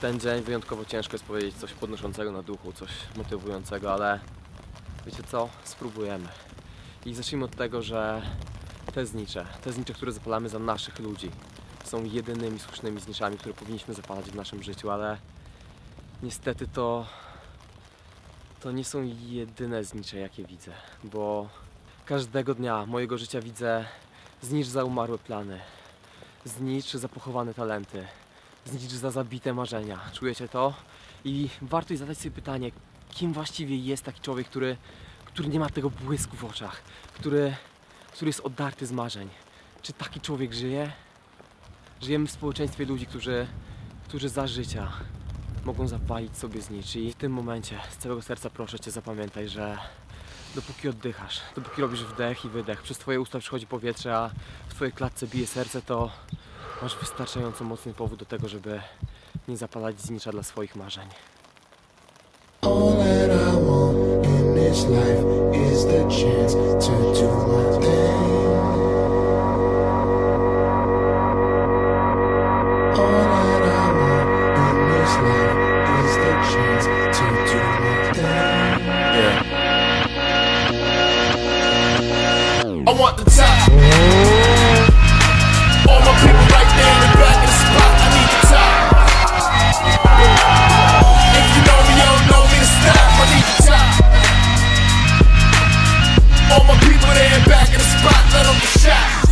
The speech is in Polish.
ten dzień wyjątkowo ciężko jest powiedzieć coś podnoszącego na duchu, coś motywującego, ale wiecie co? Spróbujemy. I zacznijmy od tego, że te znicze, te znicze, które zapalamy za naszych ludzi, są jedynymi słusznymi zniczami, które powinniśmy zapalać w naszym życiu, ale niestety to to nie są jedyne znicze, jakie widzę, bo każdego dnia mojego życia widzę znicz za umarłe plany, znicz za pochowane talenty, znicz za zabite marzenia. Czujecie to? I warto zadać sobie pytanie, kim właściwie jest taki człowiek, który, który nie ma tego błysku w oczach, który, który jest odarty z marzeń. Czy taki człowiek żyje? Żyjemy w społeczeństwie ludzi, którzy, którzy za życia mogą zapalić sobie znicz. I w tym momencie z całego serca proszę Cię zapamiętaj, że dopóki oddychasz, dopóki robisz wdech i wydech, przez Twoje usta przychodzi powietrze, a w Twojej klatce bije serce, to masz wystarczająco mocny powód do tego, żeby nie zapalać znicza dla swoich marzeń. All that I want in this life is the chance to do spot, let them get